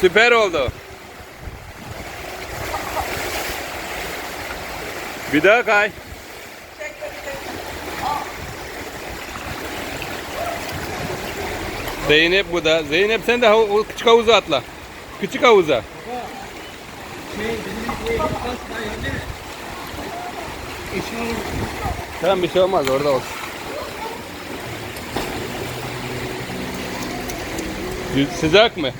Süper oldu. Bir daha kay. Zeynep bu da. Zeynep sen de hav- küçük havuza atla. Küçük havuza. Tamam bir şey olmaz orada olsun. Sıcak mı?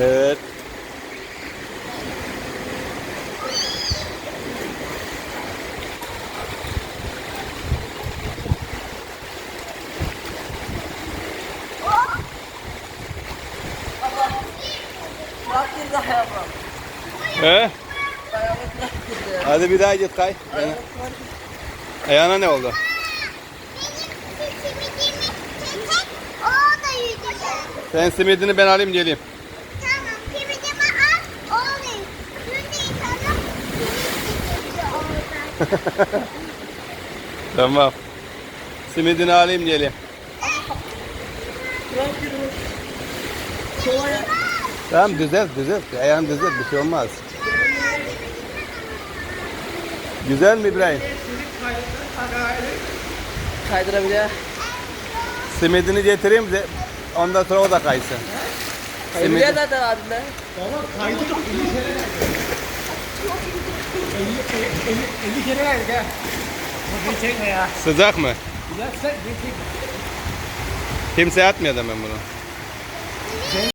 Evet. He? Hadi bir daha git kay. Ayağına, ayağına ne oldu? Sen simidini ben alayım geleyim. Tamam. Simidini alayım geleyim. Tamam düzelt düzelt. Ayağını düzelt bir şey olmaz. Güzel mi İbrahim? Kaydırabiliyor. Simidini getireyim de ondan sonra o da kaysın. Kaydırıyor zaten abimle. Baba kaydı çok 50 kere verdi. 50, 50, 50 kere verdik ha. Beni çekme ya. Sıcak mı? Güzel sen beni çekme. Kimseye atmayacağım ben bunu.